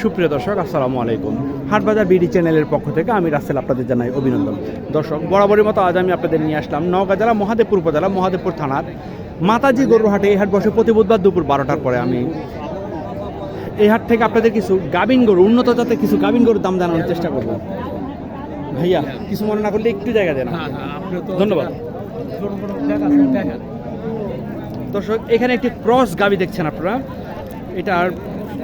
সুপ্রিয় দর্শক আসসালামু আলাইকুম। হাটবাজার বিডি চ্যানেলের পক্ষ থেকে আমি রাসেল আপনাদের জানাই অভিনন্দন। দর্শক বরাবরের মতো আজ আমি আপনাদের নিয়ে আসলাম নওগাঁ জেলা মহাদেবপুর উপজেলা মহাদেবপুর থানার মাতাজি গরুর হাটে এই হাট বসে প্রতি বুধবার দুপুর বারোটার পরে আমি এই হাট থেকে আপনাদের কিছু গাবিন গরু উন্নত জাতের কিছু গাবিন গরুর দাম জানানোর চেষ্টা করব। ভাইয়া কিছু মনে না করলে একটু জায়গা দেন ধন্যবাদ। দর্শক এখানে একটি ক্রস গাবি দেখছেন আপনারা। এটার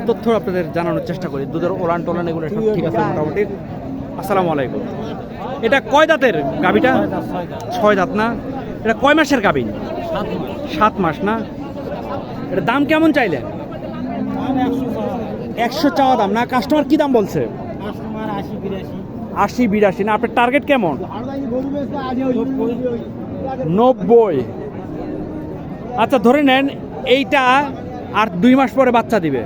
তথ্য আপনাদের জানানোর চেষ্টা করি। দুধের ওলান টোলান এগুলো সব ঠিক আছে মোটামুটি। আসসালামু আলাইকুম। এটা কয় দাঁতের গাবিটা ছয় দাঁত না? এটা কয় মাসের গাবিন সাত মাস না? এটা দাম কেমন চাইলেন? একশো চাওয়া দাম না? কাস্টমার কি দাম বলছে? আশি বিরাশি না? আপনার টার্গেট কেমন? নব্বই। আচ্ছা ধরে নেন এইটা আর দুই মাস পরে বাচ্চা দিবে।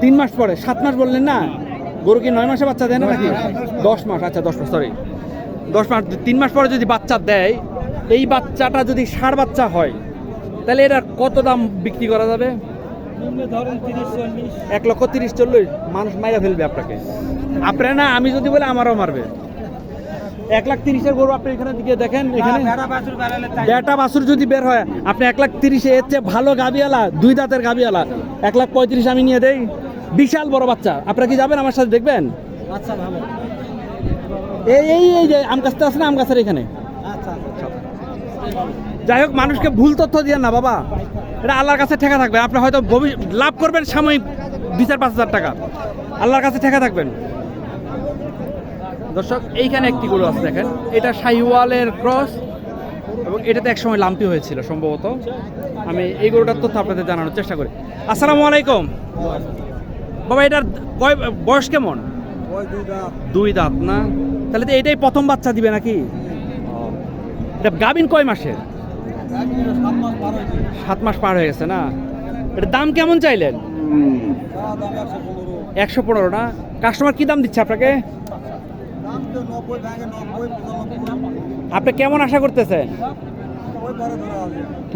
তিন মাস পরে। সাত মাস বললেন না? গরু কি নয় মাসে বাচ্চা দেয় না নাকি? দশ মাস আচ্ছা দশ মাস সরি দশ মাস তিন মাস পরে যদি বাচ্চা দেয় এই বাচ্চাটা যদি ষাঁড় বাচ্চা হয় তাহলে এটার কত দাম বিক্রি করা যাবে? এক লক্ষ তিরিশ চল্লিশ। মানুষ মাইরা ফেলবে আপনাকে। আপনার না আমি যদি বলে আমারও মারবে। এক লাখ তিরিশের গরু আপনি এখানে দিকে দেখেন এখানে বেটা বাছুর যদি বের হয় আপনি এক লাখ তিরিশে এর চেয়ে ভালো গাবিয়ালা দুই দাঁতের গাবিয়ালা এক লাখ পঁয়ত্রিশ আমি নিয়ে দেই। বিশাল বড় বাচ্চা। আপনারা কি যাবেন আমার সাথে দেখবেন? আচ্ছা ভালো। এই এই এই যে আম গাছটা আছে না আম গাছের এখানে? আচ্ছা যাই হোক মানুষকে ভুল তথ্য দিয়ে না বাবা। এটা আল্লাহর কাছে ঠেকা থাকবে। আপনি হয়তো লাভ করবেন সাময়িক দুই চার পাঁচ হাজার টাকা। আল্লাহর কাছে ঠেকা থাকবেন। দর্শক এইখানে একটি গরু আছে দেখেন। এটা শাহিওয়ালের ক্রস এবং এটাতে একসময় লাম্পি হয়েছিল সম্ভবত। আমি এই গরুটার তথ্য আপনাদের জানানোর চেষ্টা করি। আসসালামু আলাইকুম। বাবা এটার কয়- বয়স কেমন? দুই দাঁত। না? তাহলে তো এটাই প্রথম বাচ্চা দিবে নাকি? এটা গাবিন কয় মাসের? সাত মাস সাত মাস পার হয়ে গেছে না? এটার দাম কেমন চাইলেন? একশো পনেরো না? কাস্টমার কি দাম দিচ্ছে আপনাকে দাম তো নব্বই ভাঙে নব্বই পঁচানব্বই আপনি কেমন আশা করতেছেন?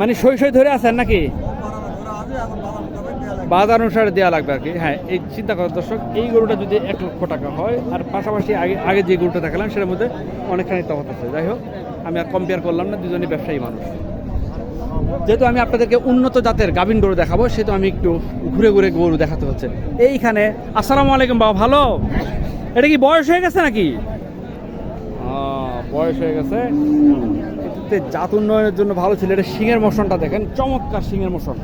মানে সই সই ধরে আছেন নাকি? বাজার অনুসারে দেওয়া লাগবে। আর কি। হ্যাঁ এই চিন্তা করার দর্শক এই গরুটা যদি এক লক্ষ টাকা হয় আর পাশাপাশি আগে আগে যে গরুটা দেখালাম সেটার মধ্যে অনেকখানি তফাৎ আছে। যাই হোক আমি আর কম্পেয়ার করলাম না দুজনই ব্যবসায়ী মানুষ। যেহেতু আমি আপনাদেরকে উন্নত জাতের গাভিন গরু দেখাবো সেহেতু আমি একটু ঘুরে ঘুরে গরু দেখাতে হচ্ছে। এইখানে আসসালামু আলাইকুম বাবা ভালো? এটা কি বয়স হয়ে গেছে নাকি? বয়স হয়ে গেছে। জাত উন্নয়নের জন্য ভালো ছিল। এটা শিঙের মোশনটা দেখেন, চমৎকার শিঙের মোশন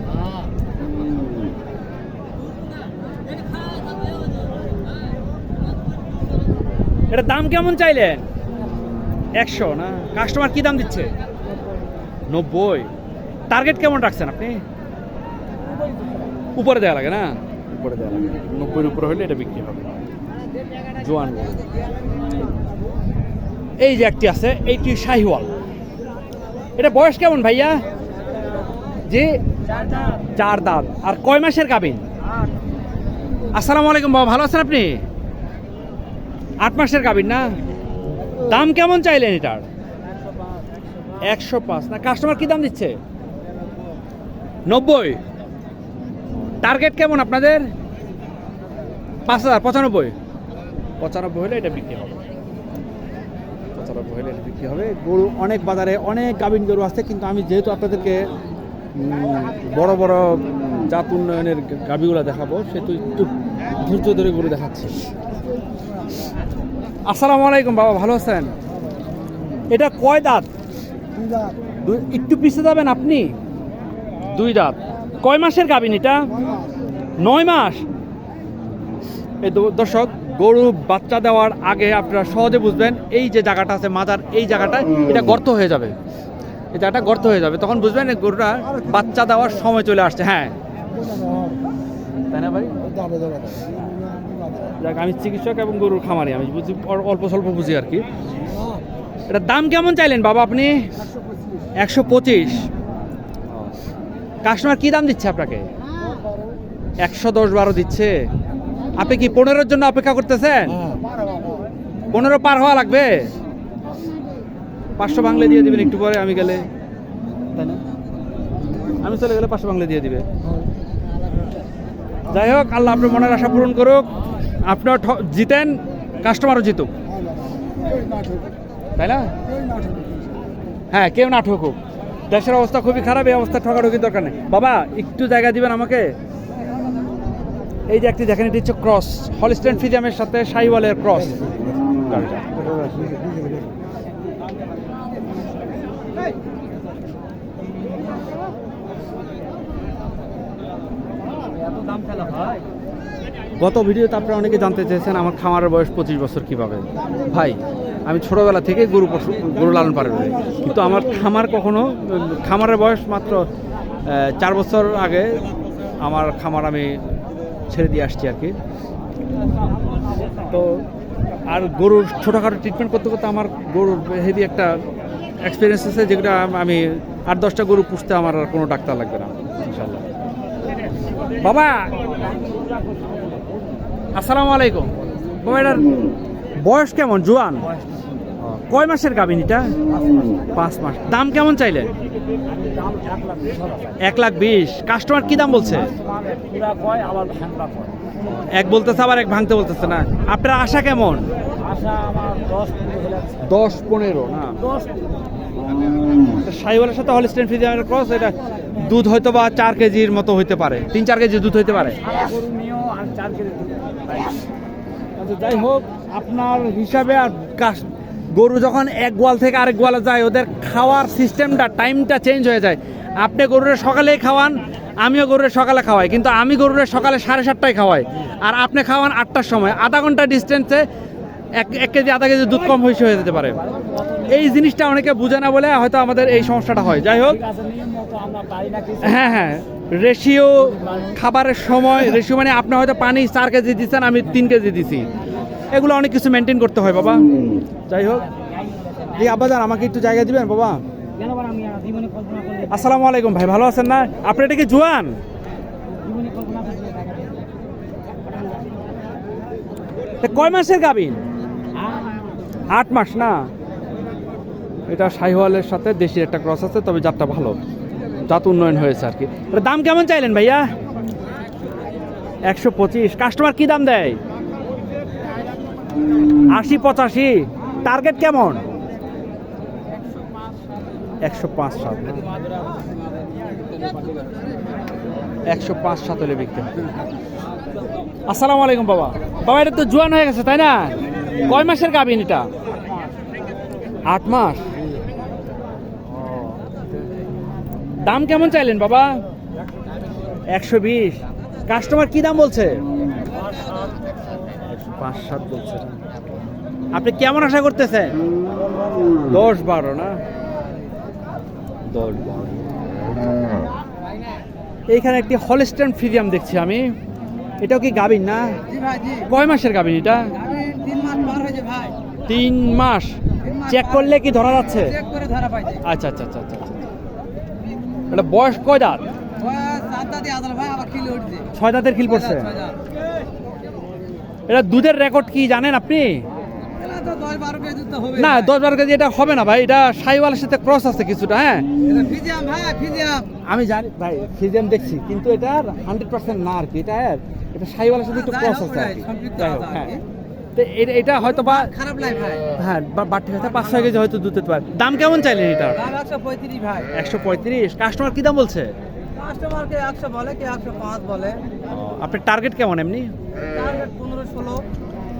এটা দাম কেমন চাইলেন একশো, না? কাস্টমার কি দাম দিচ্ছে? নব্বই। টার্গেট কেমন রাখছেন আপনি? উপরে দেওয়া লাগে, না? উপরে দেওয়া লাগে। নব্বইয়ের উপরে হলে এটা বিক্রি হবে। জোয়ান। এই যে একটি আছে, এইটি শাহিওয়াল। এটা বয়স কেমন ভাইয়া? জি? চার দাঁত। আর কয় মাসের গাবিন আসসালামু আলাইকুম বাবা, ভালো আছেন আপনি? আট মাসের গাবিন না? দাম কেমন চাইলেন এটার? একশো পাঁচ। না কাস্টমার কি দাম দিচ্ছে? নব্বই। টার্গেট কেমন আপনাদের? পাঁচ হাজার, পঁচানব্বই। পঁচানব্বই হলে এটা বিক্রি হবে। বিক্রি হবে। গরু অনেক বাজারে অনেক গাভিন গরু আছে কিন্তু আমি যেহেতু আপনাদেরকে বড় বড় জাত উন্নয়নের গাভিগুলো দেখাবো সেহেতু একটু ধৈর্য ধরে গরু দেখাচ্ছি। আসসালামু আলাইকুম বাবা ভালো আছেন? এটা কয় দাঁত? একটু পিছিয়ে যাবেন আপনি? দুই দাঁত। কয় মাসের গাভিন এটা? নয় মাস। এই দর্শক গরু, বাচ্চা দেওয়ার আগে আপনারা সহজে বুঝবেন এই যে জায়গাটা আছে মাথার এই জায়গাটা এটা গর্ত হয়ে যাবে। এই জায়গাটা গর্ত হয়ে যাবে। তখন বুঝবেন গরুটা বাচ্চা দেওয়ার সময় চলে আসছে। হ্যাঁ। আমি চিকিৎসক এবং গরুর খামারি। আমি বুঝি, অল- অল্প স্বল্প বুঝি আর কি। এটার দাম কেমন চাইলেন বাবা আপনি? একশো পঁচিশ। কাস্টমার কি দাম দিচ্ছে আপনাকে? একশো দশ বারো দিচ্ছে। আপনি কি পনেরোর জন্য অপেক্ষা করতেছেন? পনেরো পার হওয়া লাগবে? পাঁচশো বাংলা দিয়ে দিবেন একটু পরে আমি গেলে। তাই না? আমি চলে গেলে পাঁচশো বাংলা দিয়ে দিবে। যাই হোক আল্লাহ আপনার মনের আশা পূরণ করুক। আপনার জিতেন কাস্টমারও জিতুক। তাই না? হ্যাঁ কেউ না ঠকুক। দেশের অবস্থা খুবই খারাপ এই অবস্থা ঠকাঠকির দরকার নেই। বাবা একটু জায়গা দিবেন আমাকে? এই যে একটি দেখেন, এটি হচ্ছে ক্রস, হলিস্টেন ফিজিয়ামের সাথে শাহিওয়ালের ক্রস। গত ভিডিওতে আপনারা অনেকে জানতে চেয়েছেন আমার খামারের বয়স পঁচিশ বছর কীভাবে? ভাই, আমি ছোটবেলা থেকে গরু পশু, গরু লালন করি। কিন্তু আমার খামার কখনো, খামারের বয়স মাত্র চার বছর আগে আমার খামার আমি ছেড়ে দিয়ে আসছি আর কি। তো আর গরুর ছোটোখাটো ট্রিটমেন্ট করতে করতে আমার গরুর হেভি একটা এক্সপিরিয়েন্স আছে যেটা আমি আট দশটা গরু পুষতে আমার আর কোনো ডাক্তার লাগবে না ইনশাল্লাহ বাবা! আসসালামু আলাইকুম। বাবা, এটার বয়স কেমন? জোয়ান? কয় মাসের গাভিন এটা পাঁচ মাস। দাম কেমন চাইলেন? এক লাখ বিশ। কাস্টমার কি দাম বলছে? এক বলতেছে আবার এক ভাঙতে বলতেছে না। আপনার আশা কেমন? দশ পনেরো। না। সাইওয়ালের সাথে হলিস্টেন ফিজিয়ামের ক্রস এটা দুধ হয়তো বা চার কেজির মতো হইতে পারে। তিন চার কেজি দুধ হইতে পারে। আচ্ছা যাই হোক আপনার হিসাবে আর গরু যখন এক গোয়াল থেকে আরেক গোয়ালে যায়, ওদের খাওয়ার সিস্টেমটা টাইমটা চেঞ্জ হয়ে যায়। আপনি গরুরে সকালেই খাওয়ান, আমিও গরুরে সকালে খাওয়াই, কিন্তু আমি গরুরে সকালে সাড়ে সাতটায় খাওয়াই। আর আপনি খাওয়ান আটটার সময়। আধা ঘণ্টা ডিস্টেন্সে এক এক কেজি, আধা কেজি দুধ কম হয়ে যেতে পারে। এই জিনিসটা অনেকে বুঝে না বলে হয়তো আমাদের এই সমস্যাটা হয়। যাই হোক হ্যাঁ হ্যাঁ। রেশিও খাবারের সময় রেশিও মানে আপনি হয়তো পানি চার কেজি দিচ্ছেন, আমি তিন কেজি দিছি। এগুলো অনেক কিছু মেনটেন করতে হয় বাবা। যাই হোক। এই আব্বাজান আমাকে একটু জায়গা দিবেন বাবা। আসসালামু আলাইকুম ভাই ভালো আছেন না? আপনি এটা কি জুয়ান? তা কয় মাসের গাবিন আট মাস। না? এটা শাহিওয়ালের সাথে দেশি একটা ক্রস আছে তবে জাতটা ভালো। জাত উন্নয়ন হয়েছে আর কি। দাম কেমন চাইলেন ভাইয়া? একশো পঁচিশ। কাস্টমার কি দাম দেয়? আশি পঁচাশি। টার্গেট কেমন? একশো পাঁচ সাত। একশো পাঁচ সাত হলে হবে আসসালামু আলাইকুম বাবা। বাবা এটা তো জোয়ান হয়ে গেছে তাই না? কয় মাসের গাবিন এটা? আট মাস। দাম কেমন চাইলেন বাবা? একশো বিশ। কাস্টমার কি দাম বলছে? পাঁচ সাত বলছে। না। আপনি কেমন আশা করতেছেন? দশ বারো না? দশ বারো এইখানে একটি হলস্টেন ফ্রিজিয়াম দেখছি আমি। এটাও কি গাবিন না? জি ভাই জি। কয় মাসের গাবিন এটা? তিন মাস চেক করলে কি ধরা যাচ্ছে? চেক করে ধরা পাইছে। আচ্ছা আচ্ছা আচ্ছা আচ্ছা আচ্ছা। এটা বয়স কয় দাঁত? ছয় দাঁতের খিল পড়ছে। এটা দুধের রেকর্ড কি জানেন আপনি? না দশ বারো কেজি এটা হবে না ভাই এটা সাইওয়ালের সাথে ক্রস আছে কিছুটা হ্যাঁ? আমি জানি ভাই ফিজিয়াম দেখছি কিন্তু এটা হান্ড্রেড পার্সেন্ট না আর কি এটা এটা সাইওয়ালের সাথে একটু ক্রস আছে হ্যাঁ। তো এটা- হয়তো বা খারাপ লাগে ভাই। হ্যাঁ পাঁচ ছয় কেজি হয়তো দুধ পারে। দাম কেমন চাইলেন এটা একশো পঁয়ত্রিশ ভাই। একশো পঁয়ত্রিশ। কাস্টমার কি দাম বলছে? কাস্টমারকে একশো বলে কি একশো পাঁচ বলে। আপনার টার্গেট কেমন এমনি? টার্গেট পনেরো ষোলো।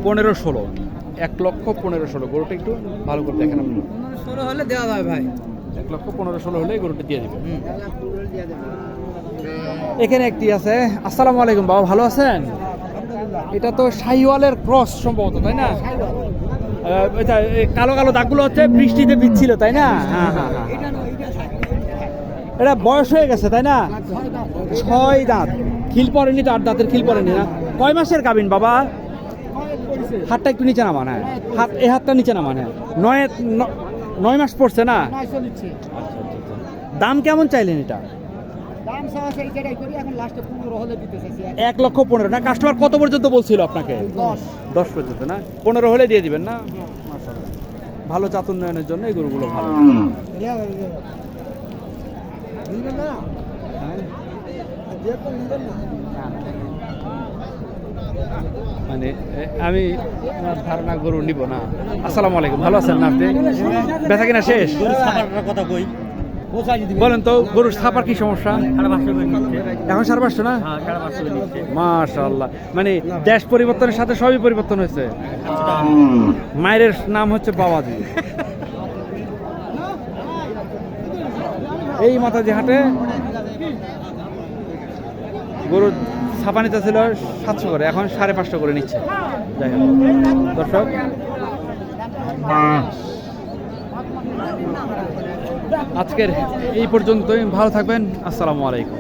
পনেরো ষোলো। এক লক্ষ পনেরো ষোলো। গরুটা একটু ভালো করে দেখেন আপনি। পনেরো ষোলো হলে দেওয়া যাবে ভাই। এক লক্ষ পনেরো ষোলো হলে গরুটা দিয়ে হুম। এখানে একটি আছে। আসসালামু আলাইকুম বাবা ভালো আছেন? এটা তো শাহিওয়ালের ক্রস সম্ভবত তাই না? কালো কালো দাগগুলো হচ্ছে বৃষ্টিতে বিচ্ছিল তাই না? হ্যাঁ হ্যাঁ হ্যাঁ। এটা বয়স হয়ে গেছে তাই না? ছয় দাঁত। খিল পড়েনি তো আট দাঁতের খিল পড়েনি না? কয় মাসের গাবিন বাবা? হাতটা একটু নিচে নামান হ্যাঁ। হাত এই হাতটা নিচে নামান হ্যাঁ। নয় নয় মাস পড়ছে না? দাম কেমন চাইলেন এটা? এক লক্ষ পনেরো। না কাস্টমার কত পর্যন্ত বলছিল আপনাকে? দশ। পর্যন্ত না? পনেরো হলে দিয়ে দিবেন না? ভালো জাত উন্নয়নের জন্য এই গরুগুলো ভালো। না নিবেন না মানে আমি আমার ধারণা গরু নিব না। আসসালামু আলাইকুম ভালো আছেন না আপনি? বেচা কিনা শেষ? কথা কই? বলেন তো গরুর ছাপার কি সমস্যা? এখন সাড়ে পাঁচশো না? মাশাল্লাহ মানে দেশ পরিবর্তনের সাথে সবই পরিবর্তন হয়েছে? মায়ের নাম হচ্ছে বাবাজি। এই মাতাজি হাটে গরুর ছাপানিতে ছিল সাতশো করে, এখন সাড়ে পাঁচশো করে নিচ্ছে। যাই হোক, দর্শক, আজকের এই পর্যন্তই, ভালো থাকবেন, আসসালামু আলাইকুম।